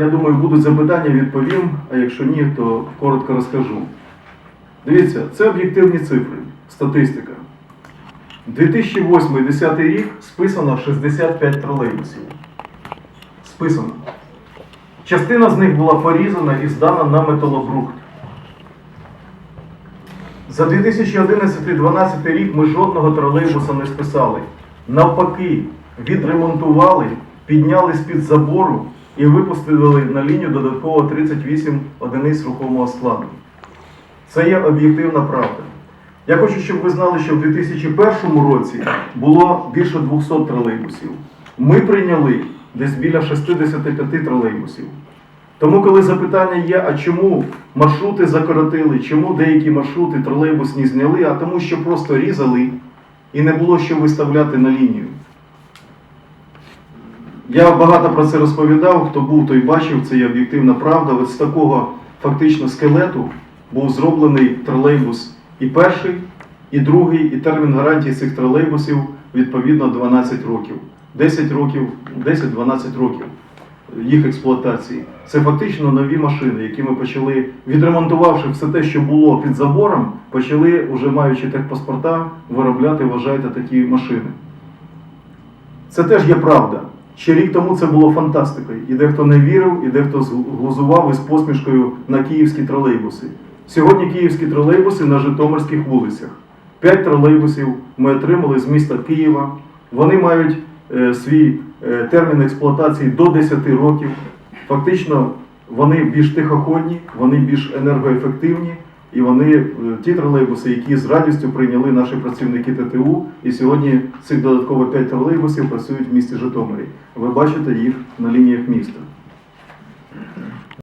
Я думаю, будуть запитання, відповім, а якщо ні, то коротко розкажу. Дивіться, це об'єктивні цифри, статистика. 2008-2010 рік списано 65 тролейбусів. Списано. Частина з них була порізана і здана на металобрухт. За 2011-2012 рік ми жодного тролейбуса не списали. Навпаки, відремонтували, підняли з-під забору і випустили на лінію додатково 38 одиниць рухомого складу. Це є об'єктивна правда. Я хочу, щоб ви знали, що в 2001 році було більше 200 тролейбусів. Ми прийняли десь біля 65 тролейбусів. Тому, коли запитання є, а чому маршрути закоротили, чому деякі маршрути тролейбусні зняли, а тому, що просто різали і не було що виставляти на лінію. Я багато про це розповідав, хто був, той бачив, це є об'єктивна правда. От з такого фактично скелету був зроблений тролейбус і перший, і другий, і термін гарантії цих тролейбусів відповідно 12 років. 10 років, 10-12 років їх експлуатації. Це фактично нові машини, які ми почали, відремонтувавши все те, що було під забором, почали, уже маючи техпаспорта, виробляти, вважайте, такі машини. Це теж є правда. Ще рік тому це було фантастикою. І дехто не вірив, і дехто глузував із посмішкою на київські тролейбуси. Сьогодні київські тролейбуси на Житомирських вулицях. П'ять тролейбусів ми отримали з міста Києва. Вони мають е, свій е, термін експлуатації до 10 років. Фактично, вони більш тихоходні, вони більш енергоефективні, і вони е, ті тролейбуси, які з радістю прийняли наші працівники ТТУ. І сьогодні цих додатково п'ять тролейбусів працюють в місті Житомирі. Ви бачите їх на лініях міста.